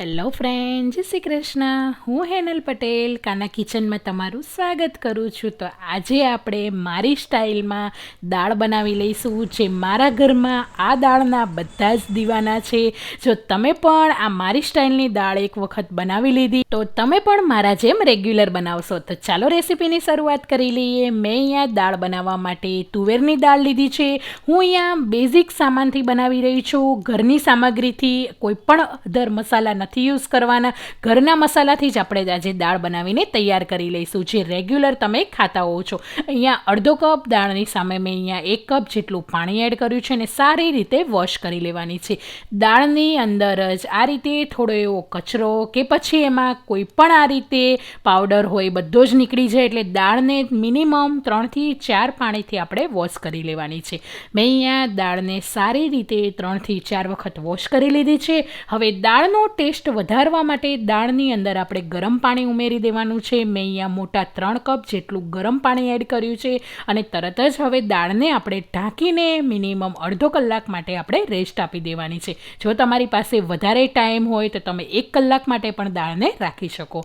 Hello friend જય શ્રી કૃષ્ણ. હું હેનલ પટેલ, કાના કિચનમાં તમારું સ્વાગત કરું છું. તો આજે આપણે મારી સ્ટાઇલમાં દાળ બનાવી લઈશું, જે મારા ઘરમાં આ દાળના બધા જ દીવાના છે. જો તમે પણ આ મારી સ્ટાઇલની દાળ એક વખત બનાવી લીધી, તો તમે પણ મારા જેમ રેગ્યુલર બનાવશો. તો ચાલો રેસીપીની શરૂઆત કરી લઈએ. મેં અહીંયા દાળ બનાવવા માટે તુવેરની દાળ લીધી છે. હું અહીંયા બેઝિક સામાનથી બનાવી રહી છું. ઘરની સામગ્રીથી કોઈ પણ અધર મસાલા નથી યુઝ કરવાના. ઘરના મસાલાથી જ આપણે આજે દાળ બનાવીને તૈયાર કરી લઈશું, જે રેગ્યુલર તમે ખાતા હોવ છો. અહીંયા અડધો કપ દાળની સામે મેં અહીંયા એક કપ જેટલું પાણી એડ કર્યું છે અને સારી રીતે વોશ કરી લેવાની છે. દાળની અંદર જ આ રીતે થોડો એવો કચરો કે પછી એમાં કોઈ પણ આ રીતે પાવડર હોય, બધો જ નીકળી જાય, એટલે દાળને મિનિમમ ત્રણથી ચાર પાણીથી આપણે વોશ કરી લેવાની છે. મેં અહીંયા દાળને સારી રીતે ત્રણથી ચાર વખત વોશ કરી લીધી છે. હવે દાળનો ટેસ્ટ વધારવા માટે દાળની અંદર આપણે ગરમ પાણી ઉમેરી દેવાનું છે. મેં અહીંયા મોટા ત્રણ કપ જેટલું ગરમ પાણી એડ કર્યું છે અને તરત જ હવે દાળને આપણે ઢાંકીને મિનિમમ અડધો કલાક માટે આપણે રેસ્ટ આપી દેવાની છે. જો તમારી પાસે વધારે ટાઈમ હોય તો તમે એક કલાક માટે પણ દાળને રાખી શકો.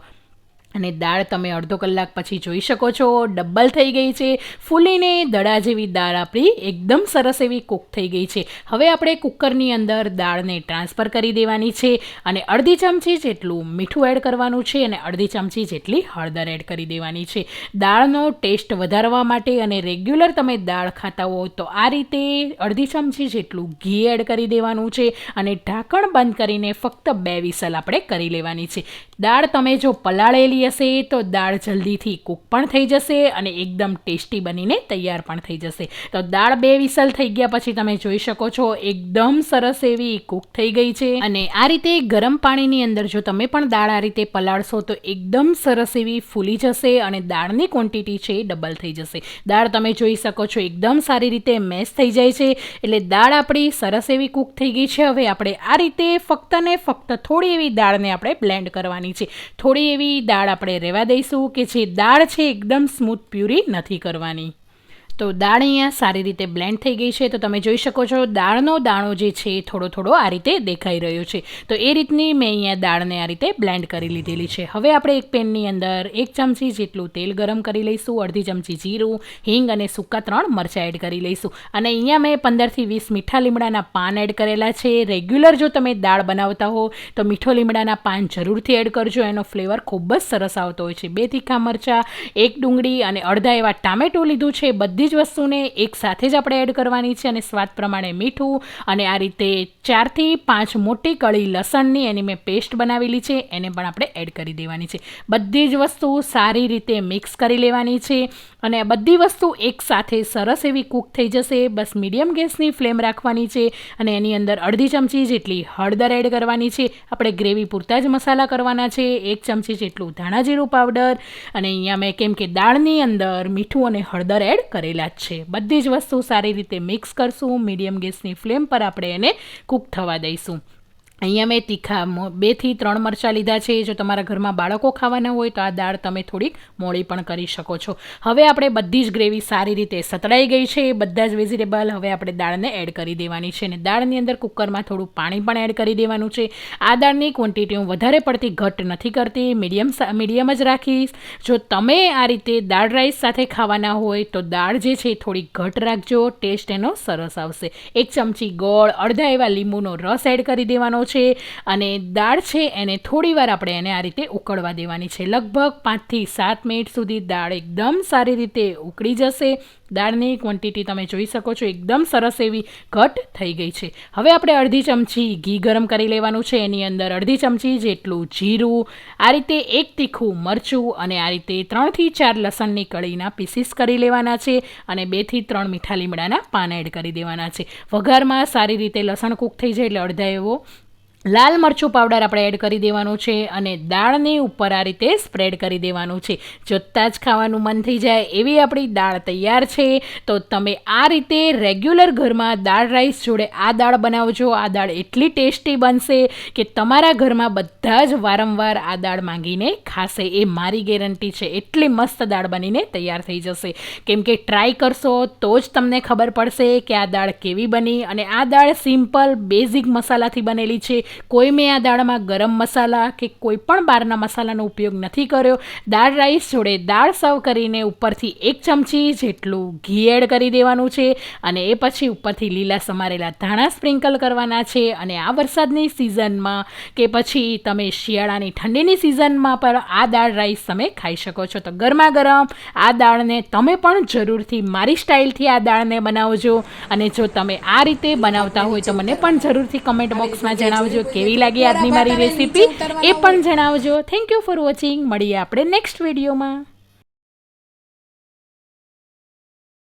અને દાળ તમે અડધો કલાક પછી જોઈ શકો છો. ડબલ થઈ ગઈ છે. ફૂલીને દડા જેવી દાળ આપણી એકદમ સરસ એવી કૂક થઈ ગઈ છે. હવે આપણે કુકરની અંદર દાળને ટ્રાન્સફર કરી દેવાની છે અને અડધી ચમચી જેટલું મીઠું એડ કરવાનું છે અને અડધી ચમચી જેટલી હળદર એડ કરી દેવાની છે. દાળનો ટેસ્ટ વધારવા માટે અને રેગ્યુલર તમે દાળ ખાતા હો તો આ રીતે અડધી ચમચી જેટલું ઘી એડ કરી દેવાનું છે અને ઢાંકણ બંધ કરીને ફક્ત બે વિસલ આપણે કરી લેવાની છે. દાળ તમે જો પલાળેલી હશે તો દાળ જલ્દીથી કૂક પણ થઈ જશે અને એકદમ ટેસ્ટી બનીને તૈયાર પણ થઈ જશે. તો દાળ બે વિસલ થઈ ગયા પછી તમે જોઈ શકો છો, એકદમ સરસ એવી કૂક થઈ ગઈ છે. અને આ રીતે ગરમ પાણીની અંદર જો તમે પણ દાળ આ રીતે પલાળશો તો એકદમ સરસ એવી ફૂલી જશે અને દાળની ક્વોન્ટિટી છે એ ડબલ થઈ જશે. દાળ તમે જોઈ શકો છો એકદમ સારી રીતે મેશ થઈ જાય છે. એટલે દાળ આપણી સરસ એવી કૂક થઈ ગઈ છે. હવે આપણે આ રીતે ફક્ત ને ફક્ત થોડી એવી દાળને આપણે બ્લેન્ડ કરવાની છે. થોડી એવી દાળ આપણે રહેવા દઈશું કે જે દાળ છે એકદમ સ્મૂથ પ્યુરી નથી કરવાની. તો દાળ અહીંયા સારી રીતે બ્લેન્ડ થઈ ગઈ છે. તો તમે જોઈ શકો છો, દાળનો દાણો જે છે થોડો થોડો આ રીતે દેખાઈ રહ્યો છે. તો એ રીતની મેં અહીંયા દાળને આ રીતે બ્લેન્ડ કરી લીધેલી છે. હવે આપણે એક પેનની અંદર એક ચમચી જેટલું તેલ ગરમ કરી લઈશું, અડધી ચમચી જીરું, હિંગ અને સૂકા ત્રણ મરચાં એડ કરી લઈશું. અને અહીંયા મેં પંદરથી વીસ મીઠા લીમડાના પાન એડ કરેલા છે. રેગ્યુલર જો તમે દાળ બનાવતા હો, તો મીઠો લીમડાના પાન જરૂરથી એડ કરજો. એનો ફ્લેવર ખૂબ જ સરસ આવતો હોય છે. બે તીખા મરચાં, એક ડુંગળી અને અડધા એવા ટામેટો લીધું છે. બધી જ વસ્તુને એક સાથે જ આપણે એડ કરવાની છે અને સ્વાદ પ્રમાણે મીઠું અને આ રીતે ચારથી પાંચ મોટી કળી લસણની એની મેં પેસ્ટ બનાવેલી છે, એને પણ આપણે એડ કરી દેવાની છે. બધી જ વસ્તુ સારી રીતે મિક્સ કરી લેવાની છે અને બધી વસ્તુ એક સાથે સરસ એવી કૂક થઈ જશે. બસ મીડિયમ ગેસની ફ્લેમ રાખવાની છે અને એની અંદર અડધી ચમચી જેટલી હળદર એડ કરવાની છે. આપણે ગ્રેવી પૂરતા જ મસાલા કરવાના છે, એક ચમચી જેટલું ધાણા જીરું પાવડર અને અહીંયા મેં કેમ કે દાળની અંદર મીઠું અને હળદર એડ કરેલા જ છે. બધી જ વસ્તુ સારી રીતે મિક્સ કરશું. મીડિયમ ગેસની ફ્લેમ પર આપણે એને કૂક થવા દઈશું. અહીંયા મેં તીખા બેથી ત્રણ મરચાં લીધા છે. જો તમારા ઘરમાં બાળકો ખાવાના હોય તો આ દાળ તમે થોડીક મોડી પણ કરી શકો છો. હવે આપણે બધી જ ગ્રેવી સારી રીતે સતળાઈ ગઈ છે. બધા જ વેજીટેબલ હવે આપણે દાળને એડ કરી દેવાની છે અને દાળની અંદર કુકરમાં થોડું પાણી પણ એડ કરી દેવાનું છે. આ દાળની ક્વોન્ટિટી હું વધારે પડતી ઘટ નથી કરતી. મીડિયમ મીડિયમ જ રાખીશ. જો તમે આ રીતે દાળ રાઈસ સાથે ખાવાના હોય તો દાળ જે છે થોડી ઘટ રાખજો. ટેસ્ટ એનો સરસ આવશે. એક ચમચી ગોળ, અડધા એવા લીંબુનો રસ એડ કરી દેવાનો છે અને દાળ છે એને થોડીવાર આપણે એને આ રીતે ઉકળવા દેવાની છે. લગભગ પાંચથી સાત મિનિટ સુધી દાળ એકદમ સારી રીતે ઉકળી જશે. દાળની ક્વોન્ટિટી તમે જોઈ શકો છો એકદમ સરસ એવી ઘટ થઈ ગઈ છે. હવે આપણે અડધી ચમચી ઘી ગરમ કરી લેવાનું છે. એની અંદર અડધી ચમચી જેટલું જીરું, આ રીતે એક તીખું મરચું અને આ રીતે ત્રણથી ચાર લસણની કળીના પીસીસ કરી લેવાના છે અને બેથી ત્રણ મીઠા લીમડાના પાન એડ કરી દેવાના છે. વઘારમાં સારી રીતે લસણ કૂક થઈ જાય એટલે અડધા એવો લાલ મરચું પાવડર આપણે એડ કરી દેવાનું છે અને દાળની ઉપર આ રીતે સ્પ્રેડ કરી દેવાનું છે. જોતાં જ ખાવાનું મન થઈ જાય એવી આપણી દાળ તૈયાર છે. તો તમે આ રીતે રેગ્યુલર ઘરમાં દાળ રાઈસ જોડે આ દાળ બનાવજો. આ દાળ એટલી ટેસ્ટી બનશે કે તમારા ઘરમાં બધા જ વારંવાર આ દાળ માંગીને ખાશે. એ મારી ગેરંટી છે. એટલી મસ્ત દાળ બનીને તૈયાર થઈ જશે. કેમ કે ટ્રાય કરશો તો જ તમને ખબર પડશે કે આ દાળ કેવી બની અને આ દાળ સિમ્પલ બેઝિક મસાલાથી બનેલી છે. કોઈ મેં આ દાળમાં ગરમ મસાલા કે કોઈ પણ બહારના મસાલાનો ઉપયોગ નથી કર્યો. દાળ રાઈસ જોડે દાળ સર્વ કરીને ઉપરથી એક ચમચી જેટલું ઘી એડ કરી દેવાનું છે અને એ પછી ઉપરથી લીલા સમારેલા ધાણા સ્પ્રિંકલ કરવાના છે અને આ વરસાદની સિઝનમાં કે પછી તમે શિયાળાની ઠંડીની સિઝનમાં પણ આ દાળ રાઈસ તમે ખાઈ શકો છો. તો ગરમા ગરમ આ દાળને તમે પણ જરૂરથી મારી સ્ટાઇલથી આ દાળને બનાવજો અને જો તમે આ રીતે બનાવતા હોય તો મને પણ જરૂરથી કમેન્ટ બોક્સમાં જણાવજો કેવી લાગી આજની મારી રેસીપી એ પણ જણાવજો. થેન્ક યુ ફોર વોચિંગ મળીએ આપણે નેક્સ્ટ વિડીયોમાં.